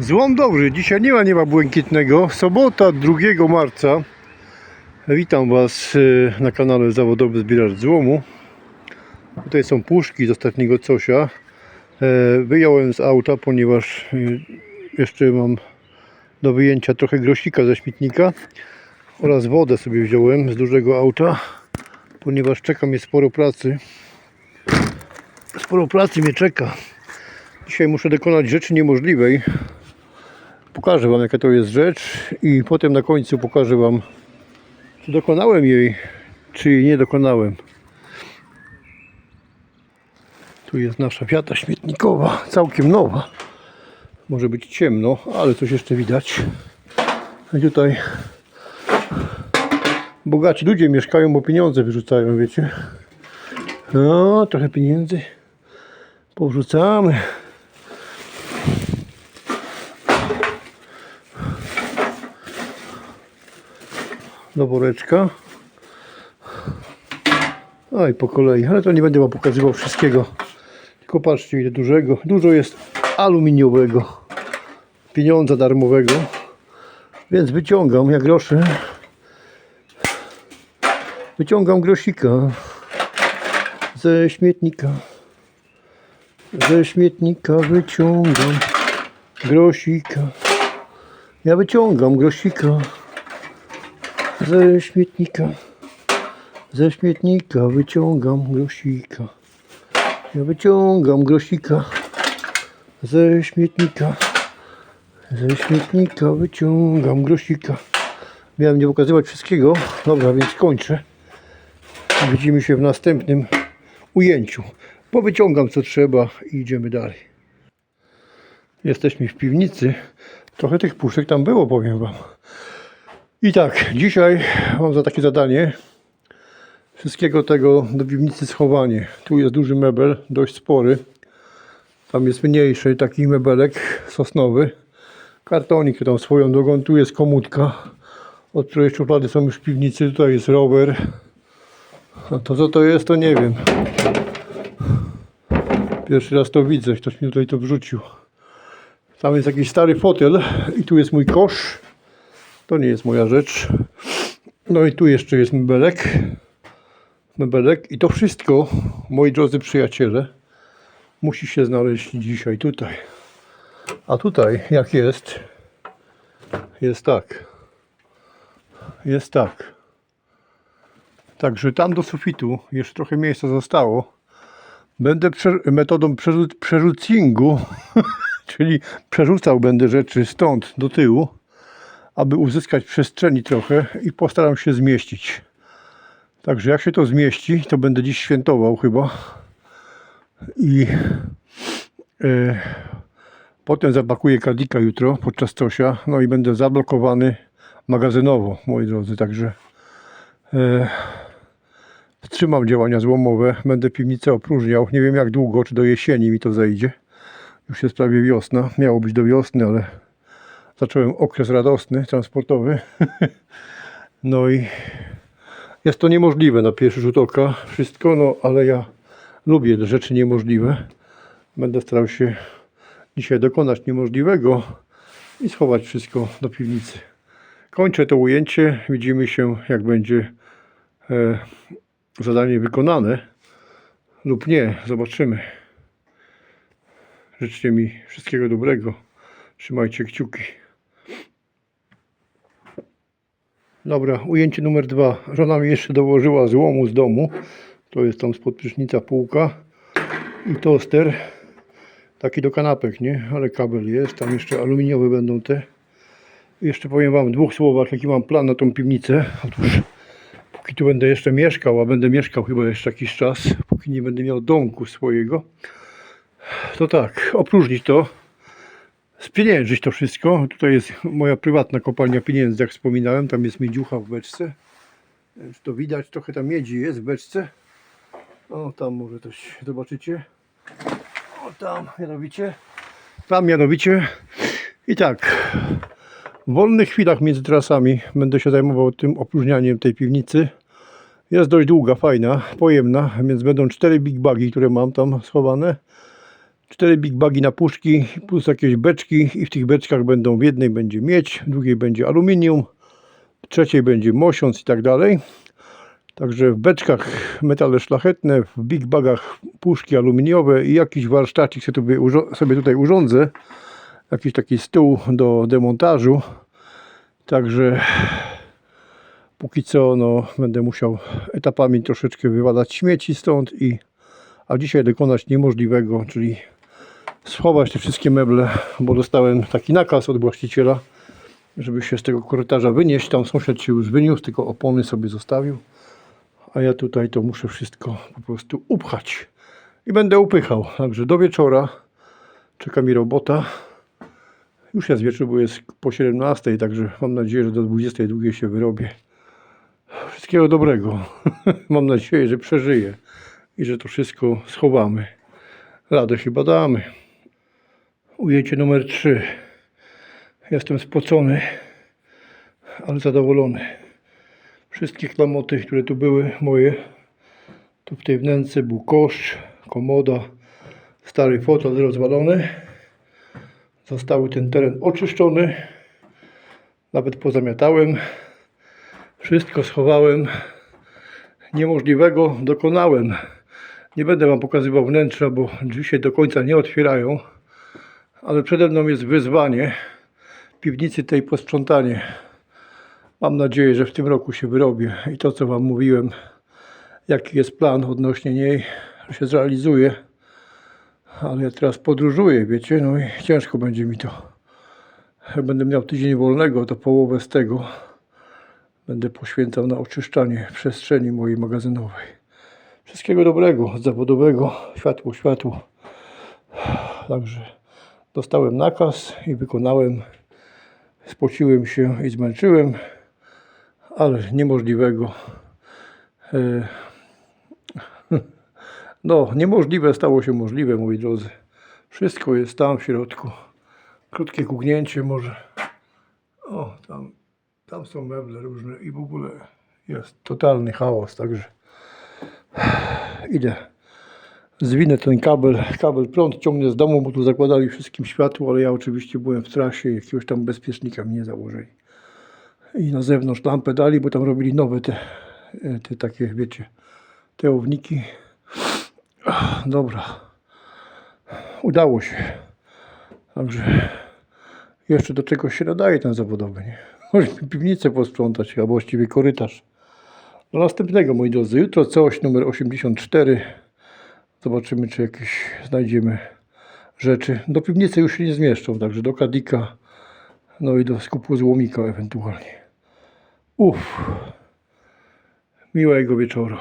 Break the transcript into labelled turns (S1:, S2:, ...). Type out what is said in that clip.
S1: Złom dobry, dzisiaj nie ma nieba błękitnego. Sobota 2 marca. Witam Was y, na kanale Zawodowy Zbieracz Złomu. Tutaj są puszki z ostatniego cosia. E, Wyjąłem z auta, ponieważ y, jeszcze mam do wyjęcia trochę grosika ze śmietnika oraz wodę sobie wziąłem z dużego auta, ponieważ czeka mnie sporo pracy. Sporo pracy mnie czeka. Dzisiaj muszę dokonać rzeczy niemożliwej. Pokażę Wam jaka to jest rzecz i potem na końcu pokażę Wam czy dokonałem jej, czy jej nie dokonałem. Tu jest nasza wiata śmietnikowa, całkiem nowa. Może być ciemno, ale coś jeszcze widać. I tutaj bogaci ludzie mieszkają, bo pieniądze wyrzucają, wiecie. No, trochę pieniędzy powrzucamy. Do woreczka. A i po kolei, ale to nie będę wam pokazywał wszystkiego. Tylko patrzcie ile dużego. Dużo jest aluminiowego. Pieniądza darmowego. Więc wyciągam jak grosze. Wyciągam grosika ze śmietnika. Ze śmietnika wyciągam grosika. Ja wyciągam grosika ze śmietnika. Ze śmietnika wyciągam grosika. Ja wyciągam grosika ze śmietnika. Ze śmietnika wyciągam grosika. Miałem nie pokazywać wszystkiego. Dobra, więc kończę. Widzimy się w następnym ujęciu. Bo wyciągam co trzeba i idziemy dalej. Jesteśmy w piwnicy. Trochę tych puszek tam było, powiem Wam. I tak, dzisiaj mam za takie zadanie wszystkiego tego do piwnicy schowanie. Tu jest duży mebel, dość spory. Tam jest mniejszy taki mebelek sosnowy. Kartonik tam swoją drogą. Tu jest komódka, od której szuflady są już w piwnicy. Tutaj jest rower. A to co to jest, to nie wiem. Pierwszy raz to widzę, ktoś mi tutaj to wrzucił. Tam jest jakiś stary fotel i tu jest mój kosz. To nie jest moja rzecz. No i tu jeszcze jest mebelek. Mebelek. I to wszystko, moi drodzy przyjaciele, musi się znaleźć dzisiaj tutaj. A tutaj, jak jest, jest tak. Jest tak. Także tam do sufitu jeszcze trochę miejsca zostało. Będę metodą przerzu przerzucingu, czyli przerzucał będę rzeczy stąd do tyłu aby uzyskać przestrzeni trochę i postaram się zmieścić. Także jak się to zmieści, to będę dziś świętował chyba. I e, potem zapakuję kadika jutro podczas Tosia. No i będę zablokowany magazynowo, moi drodzy. Także e, wstrzymam działania złomowe. Będę piwnicę opróżniał. Nie wiem jak długo, czy do jesieni mi to zejdzie. Już jest prawie wiosna. Miało być do wiosny, ale zacząłem okres radosny, transportowy. No i jest to niemożliwe na pierwszy rzut oka wszystko, no ale ja lubię rzeczy niemożliwe. Będę starał się dzisiaj dokonać niemożliwego i schować wszystko do piwnicy. Kończę to ujęcie. Widzimy się, jak będzie e, zadanie wykonane lub nie. Zobaczymy. Życzcie mi wszystkiego dobrego. Trzymajcie kciuki. Dobra, ujęcie numer dwa. Żona mi jeszcze dołożyła złomu z domu. To jest tam spod prysznica półka i toster. Taki do kanapek, nie? Ale kabel jest. Tam jeszcze aluminiowe będą te. Jeszcze powiem Wam w dwóch słowach, jaki mam plan na tą piwnicę. Otóż, póki tu będę jeszcze mieszkał, a będę mieszkał chyba jeszcze jakiś czas, póki nie będę miał domku swojego, to tak, opróżnić to, spieniężyć to wszystko. Tutaj jest moja prywatna kopalnia pieniędzy, jak wspominałem. Tam jest miedziucha w beczce. Więc to widać, trochę tam miedzi jest w beczce. O, tam może coś zobaczycie. O, tam mianowicie. Tam mianowicie. I tak, w wolnych chwilach między trasami będę się zajmował tym opróżnianiem tej piwnicy. Jest dość długa, fajna, pojemna, więc będą cztery big bagi, które mam tam schowane. Cztery big bagi na puszki plus jakieś beczki i w tych beczkach będą w jednej będzie miedź, w drugiej będzie aluminium, w trzeciej będzie mosiąc i tak dalej. Także w beczkach metale szlachetne, w big bagach puszki aluminiowe i jakiś warsztacik sobie, tutaj urządzę. Jakiś taki stół do demontażu. Także póki co no, będę musiał etapami troszeczkę wywalać śmieci stąd i a dzisiaj dokonać niemożliwego, czyli schować te wszystkie meble, bo dostałem taki nakaz od właściciela, żeby się z tego korytarza wynieść. Tam sąsiad się już wyniósł, tylko opony sobie zostawił, a ja tutaj to muszę wszystko po prostu upchać i będę upychał. Także do wieczora czeka mi robota. Już jest wieczór, bo jest po 17, także mam nadzieję, że do 22 się wyrobię. Wszystkiego dobrego. mam nadzieję, że przeżyję i że to wszystko schowamy. Radę chyba damy. Ujęcie numer 3. Jestem spocony, ale zadowolony. Wszystkie klamoty, które tu były moje, tu w tej wnęce był kosz, komoda, stary fotel rozwalony. Zostały ten teren oczyszczony. Nawet pozamiatałem. Wszystko schowałem. Niemożliwego dokonałem. Nie będę Wam pokazywał wnętrza, bo drzwi się do końca nie otwierają. Ale przede mną jest wyzwanie piwnicy tej posprzątanie. Mam nadzieję, że w tym roku się wyrobię i to, co Wam mówiłem, jaki jest plan odnośnie niej, że się zrealizuje. Ale ja teraz podróżuję, wiecie, no i ciężko będzie mi to. Jak będę miał tydzień wolnego, to połowę z tego będę poświęcał na oczyszczanie przestrzeni mojej magazynowej. Wszystkiego dobrego, zawodowego, światło, światło. Także dostałem nakaz i wykonałem. Spociłem się i zmęczyłem, ale niemożliwego. E, No, niemożliwe stało się możliwe, moi drodzy. Wszystko jest tam w środku. Krótkie kugnięcie może. O, tam, tam są meble różne i w ogóle jest totalny chaos, także idę. Zwinę ten kabel, kabel prąd ciągnę z domu, bo tu zakładali wszystkim światło, ale ja oczywiście byłem w trasie, jakiegoś tam bezpiecznika mi nie założyli. I na zewnątrz lampę dali, bo tam robili nowe te, te takie, wiecie, te owniki. Dobra. Udało się. Także jeszcze do czegoś się nadaje ten zawodowy, nie? Może piwnicę posprzątać, a właściwie korytarz. Do następnego, moi drodzy. Jutro coś numer 84. Zobaczymy, czy jakieś znajdziemy rzeczy. Do piwnicy już się nie zmieszczą, także do kadika, no i do skupu złomika ewentualnie. Uff. Miłego wieczoru.